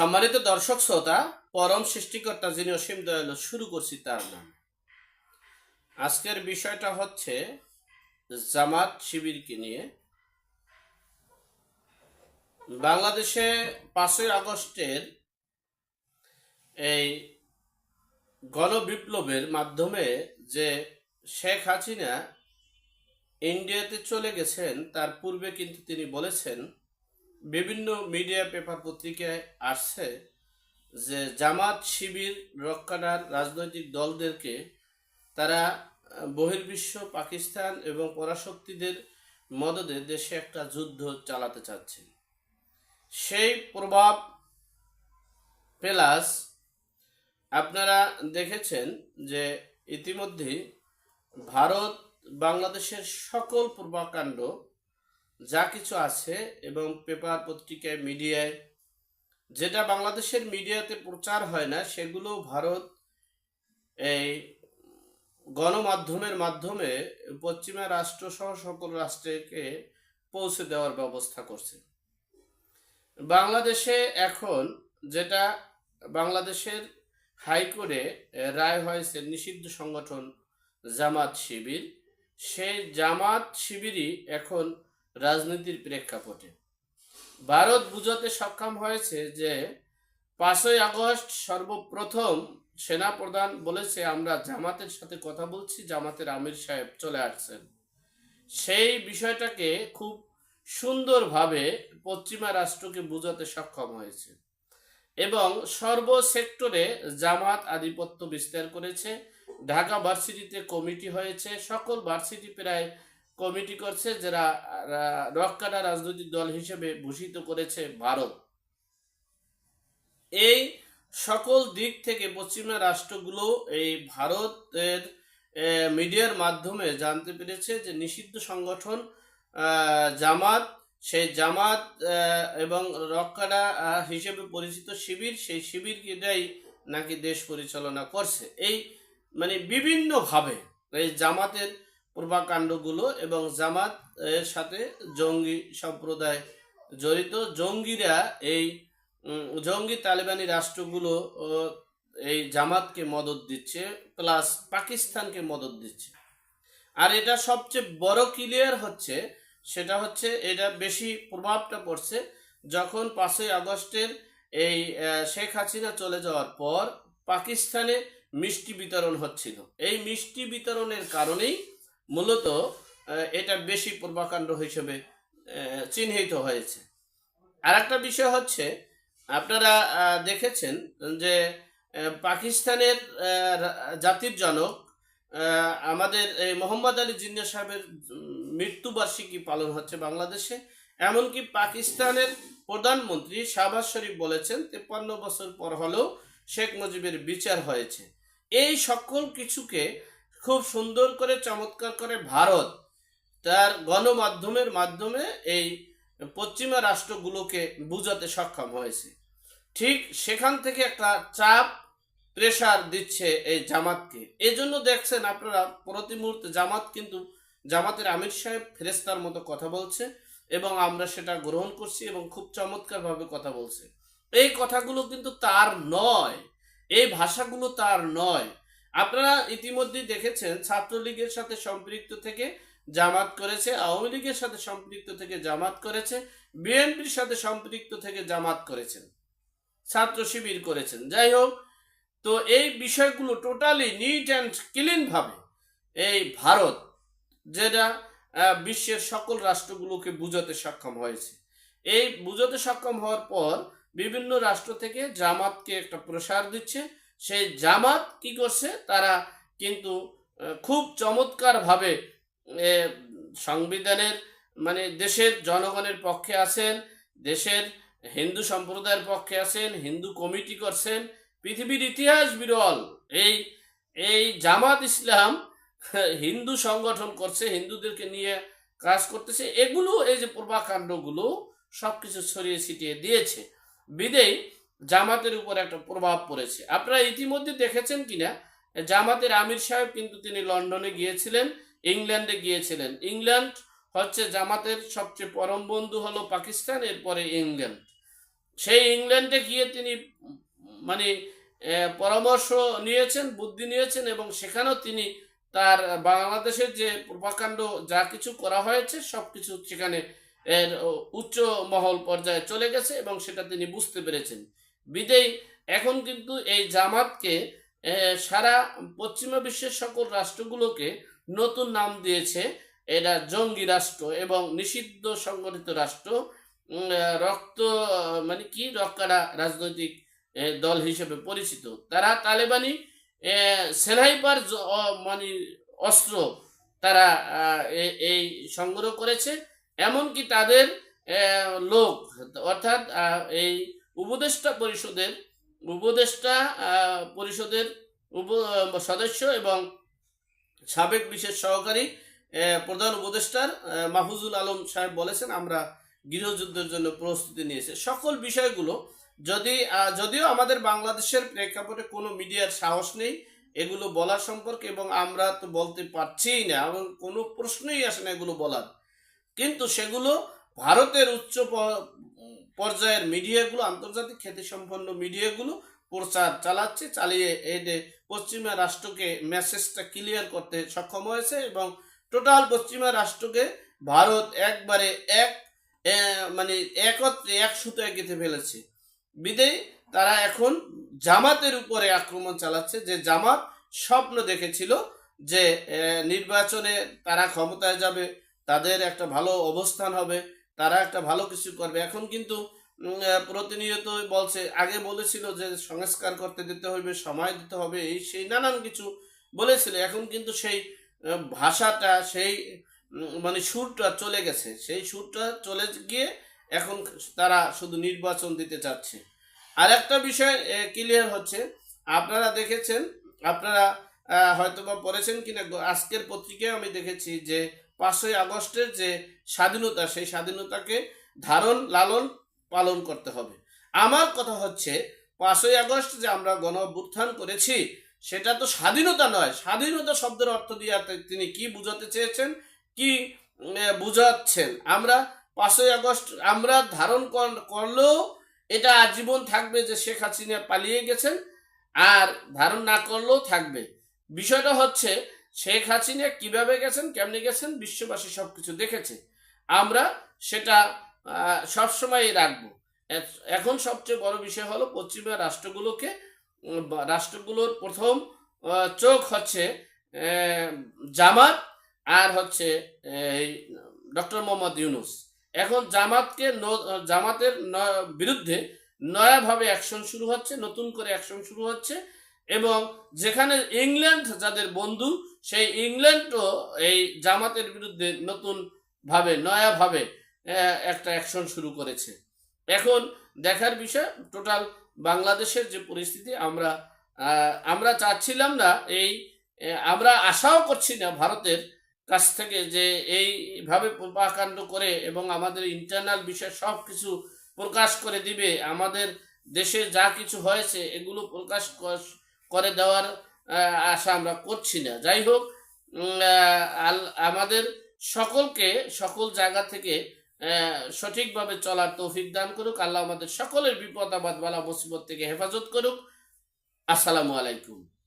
সম্মানিত দর্শক শ্রোতা, পরম সৃষ্টিকর্তা যিনি অসীম দয়ালু, শুরু করছি তার নাম। আজকের বিষয়টা হচ্ছে জামাত শিবিরকে নিয়ে। বাংলাদেশে পাঁচই আগস্টের এই গণবিপ্লবের মাধ্যমে যে শেখ হাসিনা ইন্ডিয়াতে চলে গেছেন, তার পূর্বে কিন্তু তিনি বলেছেন বিভিন্ন মিডিয়া পেপার পত্রিকায় আসছে যে জামাত শিবির রক্ষাদার রাজনৈতিক দলদেরকে তারা বহির্বিশ্ব, পাকিস্তান এবং পরাশক্তিদের মদদে দেশে একটা যুদ্ধ চালাতে চাচ্ছেন। সেই প্রভাব প্লাস আপনারা দেখেছেন যে ইতিমধ্যে ভারত বাংলাদেশের সকল পূর্বাকাণ্ড যা কিছু আছে এবং পেপার পত্রিকায়, মিডিয়ায়, যেটা বাংলাদেশের মিডিয়াতে প্রচার হয় না সেগুলো ভারত এই গণমাধ্যমের মাধ্যমে পশ্চিমা রাষ্ট্র সহ সকল রাষ্ট্রকে পৌঁছে দেওয়ার ব্যবস্থা করছে। বাংলাদেশে এখন যেটা বাংলাদেশের হাইকোর্টে রায় হয়েছে, নিষিদ্ধ সংগঠন জামাত শিবির। সেই জামাত শিবিরই এখন রাজনীতির প্রেক্ষাপটে। ভারত বুঝাতে সক্ষম হয়েছে যে, পাঁচই আগস্ট সর্বপ্রথম সেনাপ্রধান বলেছে, আমরা জামাতের সাথে কথা বলছি, জামাতের আমির সাহেব চলে আসছেন। সেই বিষয়টাকে খুব সুন্দরভাবে পশ্চিমা রাষ্ট্রকে বোঝাতে সক্ষম হয়েছে। এবং সর্ব সেক্টরে জামাত আধিপত্য বিস্তার করেছে, ঢাকা ভার্সিটিতে কমিটি হয়েছে, সকল ভার্সিটি প্রায় কমিটি করছে যারা রক্ষাটা রাজনৈতিক দল হিসেবে ভূষিত করেছে ভারত। এই সকল দিক থেকে পশ্চিমা রাষ্ট্রগুলো এই ভারতের মিডিয়ার মাধ্যমে জানতে পেরেছে যে নিষিদ্ধ সংগঠন জামাত, সেই জামাত এবং রক্ষাটা হিসেবে পরিচিত শিবির, সেই শিবিরকেটাই নাকি দেশ পরিচালনা করছে। এই মানে বিভিন্নভাবে এই জামাতের পূর্বাকাণ্ডগুলো এবং জামাত এর সাথে জঙ্গি সম্প্রদায় জড়িত। জঙ্গিরা এই জঙ্গি তালেবানি রাষ্ট্রগুলো এই জামাতকে মদত দিচ্ছে, প্লাস পাকিস্তানকে মদত দিচ্ছে। আর এটা সবচেয়ে বড় ক্লিয়ার হচ্ছে, সেটা হচ্ছে এটা বেশি প্রভাবটা পড়ছে যখন পাঁচই আগস্টের এই শেখ হাসিনা চলে যাওয়ার পর পাকিস্তানে মিষ্টি বিতরণ হচ্ছিল। এই মিষ্টি বিতরণের কারণেই মূলত এটা বেশি পূর্বাকাণ্ড হিসেবে চিহ্নিত হয়েছে। আর একটা বিষয় হচ্ছে, আপনারা দেখেছেন যে পাকিস্তানের জাতির জনক আমাদের এই মোহাম্মদ আলী জিন্না সাহেবের মৃত্যুবার্ষিকী পালন হচ্ছে বাংলাদেশে। এমনকি পাকিস্তানের প্রধানমন্ত্রী শাহবাজ শরীফ বলেছেন, তেপ্পান্ন বছর পর হলেও শেখ মুজিবের বিচার হয়েছে। এই সকল কিছুকে খুব সুন্দর করে, চমৎকার করে ভারত তার গণমাধ্যমের মাধ্যমে এই পশ্চিমা রাষ্ট্রগুলোকে বুঝাতে সক্ষম হয়েছে। ঠিক সেখান থেকে একটা চাপ প্রেসার দিচ্ছে এই জামাতকে। এই জন্য দেখছেন আপনারা, প্রতি মুহূর্তে জামাত কিন্তু, জামাতের আমির সাহেব ফেরেস্তার মতো কথা বলছে এবং আমরা সেটা গ্রহণ করছি এবং খুব চমৎকারভাবে কথা বলছে। এই কথাগুলো কিন্তু তার নয়। এই ভাষাগুলো তার নয়। আপনারা ইতিমধ্যে দেখেছেন ছাত্রলীগের সাথে সম্পৃক্ত থেকে জামাত করেছে, আওয়ামী লীগের সাথে সম্পৃক্ত থেকে জামাত করেছে, বিএনপির সাথে সম্পৃক্ত থেকে জামাত করেছেন, ছাত্র শিবির করেছেন। যাই হোক, তো এই বিষয়গুলো টোটালি নিট অ্যান্ড ক্লিন ভাবে এই ভারত, যেটা বিশ্বের সকল রাষ্ট্রগুলোকে বুঝাতে সক্ষম হয়েছে। এই বুঝাতে সক্ষম হওয়ার পর বিভিন্ন রাষ্ট্র থেকে জামাতকে একটা প্রসার দিচ্ছে সেই জামাত কি করছে? তারা কিন্তু খুব চমৎকারভাবে সংবিধানের মানে দেশের জনগণের পক্ষে আছেন, দেশের হিন্দু সম্প্রদায়ের পক্ষে আছেন, হিন্দু কমিটি করছেন, পৃথিবীর ইতিহাস বিরল। এই এই জামাত ইসলাম, হিন্দু সংগঠন করছে, হিন্দুদেরকে নিয়ে কাজ করতেছে, এগুলো, এই যে পূর্বাকাণ্ডগুলো, সবকিছু ছড়িয়ে ছিটিয়ে দিয়েছে। বিদেই জামাতের উপর একটা প্রভাব পড়েছে। আপনারা ইতিমধ্যে দেখেছেন কিনা? জামাতের আমির সাহেব কিন্তু তিনি লন্ডনে গিয়েছিলেন, ইংল্যান্ডে গিয়েছিলেন। ইংল্যান্ড হচ্ছে জামাতের সবচেয়ে পরম বন্ধু হলো পাকিস্তান, এরপরে ইংল্যান্ড। সেই ইংল্যান্ডে গিয়ে তিনি মানে পরামর্শ নিয়েছেন, বুদ্ধি নিয়েছেন এবং সেখানেও তিনি তার বাংলাদেশের যে প্রভাকাণ্ড যা কিছু করা হয়েছে সব কিছু সেখানে উচ্চ মহল পর্যায়ে চলে গেছে এবং সেটা তিনি বুঝতে পেরেছেন। বিদেই এখন কিন্তু এই জামাতকে সারা পশ্চিমা বিশ্বের সকল রাষ্ট্রগুলোকে নতুন নাম দিয়েছে। এটা জঙ্গি রাষ্ট্র এবং নিষিদ্ধ সংগঠিত রাষ্ট্র। রক্ত মানে কি? রক্কারা রাজনৈতিক দল হিসেবে পরিচিত। তারা তালেবানি সেনাইপার মানে অস্ত্র তারা এই সংগ্রহ করেছে। এমনকি তাদের লোক, অর্থাৎ এই উপদেষ্টা পরিষদের উপদেষ্টা পরিষদের উপ সদস্য এবং সাবেক বিশেষ সহকারী প্রধান উপদেষ্টার মাহফুজুল আলম সাহেব বলেছেন, আমরা গৃহযুদ্ধের জন্য প্রস্তুতি নিয়েছে। সকল বিষয়গুলো যদি যদিও আমাদের বাংলাদেশের প্রেক্ষাপটে কোনো মিডিয়ার সাহস নেই এগুলো বলার সম্পর্কে এবং আমরা তো বলতে পারছিই না এবং কোনো প্রশ্নই আসে না এগুলো বলার। কিন্তু সেগুলো ভারতের উচ্চ পর্যায়ের মিডিয়াগুলো, আন্তর্জাতিক খ্যাতিসম্পন্ন মিডিয়াগুলো প্রচার চালাচ্ছে, চালিয়ে যে পশ্চিমা রাষ্ট্রকে মেসেজটা ক্লিয়ার করতে সক্ষম হয়েছে এবং টোটাল পশ্চিমা রাষ্ট্রকে ভারত একবারে এক মানে একত্রে, এক সুতোয় গেঁথে ফেলেছে। বিদেয় তারা এখন জামাতের উপরে আক্রমণ চালাচ্ছে, যে জামাত স্বপ্ন দেখেছিল যে নির্বাচনে তারা ক্ষমতায় যাবে, তাদের একটা ভালো অবস্থান হবে তারা একটা ভালো কিছু করবে। এখন কিন্তু প্রতিনিয়ত বলছে, আগে বলেছিল যে সংস্কার করতে দিতে হবে সময় দিতে হবে, এই সেই নানান কিছু বলেছিল। এখন কিন্তু সেই ভাষাটা, সেই মানে সুরটা চলে গেছে। সেই সুরটা চলে গিয়ে এখন তারা শুধু নির্বাচন দিতে চাচ্ছে। আর একটা বিষয় ক্লিয়ার হচ্ছে। আপনারা দেখেছেন, আপনারা হয়তোবা পড়েছেন কিনা, আজকের পত্রিকায় আমি দেখেছি যে পাঁচই আগস্টের যে স্বাধীনতা, সেই স্বাধীনতাকে ধারণ, লালন, পালন করতে হবে। আমার কথা হচ্ছে, পাঁচই আগস্ট যে আমরা গণ অভ্যুত্থান করেছি, সেটা তো স্বাধীনতা নয়। স্বাধীনতা শব্দের অর্থ দিয়ে তিনি কি বুঝাতে চেয়েছেন? কি বুঝাচ্ছেন? আমরা পাঁচই আগস্ট, আমরা ধারণ কর- করলেও এটা আজীবন থাকবে যে শেখ হাসিনা পালিয়ে গেছেন, আর ধারণ না করলেও থাকবে। বিষয়টা হচ্ছে শেখ হাসিনা কীভাবে গেছেন কেমনি গেছেন বিশ্ববাসী সবকিছু দেখেছে। আমরা সেটা আহ, সবসময়ই রাখব। এখন সবচেয়ে বড় বিষয় হলো পশ্চিমা রাষ্ট্রগুলোকে রাষ্ট্রগুলোর প্রথম চোখ হচ্ছে জামাত আর হচ্ছে ডক্টর মোহাম্মদ ইউনুস। এখন জামাতকে জামাতের বিরুদ্ধে নয়াভাবে অ্যাকশন শুরু হচ্ছে নতুন করে অ্যাকশন শুরু হচ্ছে। এবং যেখানে ইংল্যান্ড যাদের বন্ধু, সেই ইংল্যান্ডও এই জামাতের বিরুদ্ধে নতুন ভাবে নয়াভাবে একটা অ্যাকশন শুরু করেছে। এখন দেখার বিষয়, টোটাল বাংলাদেশের যে পরিস্থিতি, আমরা আমরা চাচ্ছিলাম না এই আমরা আশাও করছি না ভারতের কাছ থেকে যে এইভাবে প্রপাকাণ্ড করে এবং আমাদের ইন্টারনাল বিষয় সব কিছু প্রকাশ করে দিবে। আমাদের দেশে যা কিছু হয়েছে, এগুলো প্রকাশ কর- দেওয়ার আশা আমরা করছি না। যাই হোক আমাদের সকলকে, সকল জায়গা থেকে সঠিকভাবে চলার তৌফিক দান করুক। আল্লাহ আমাদের সকলের বিপদ আবাদ বালা, মুসিবত থেকে হেফাজত করুক। আসসালামু আলাইকুম।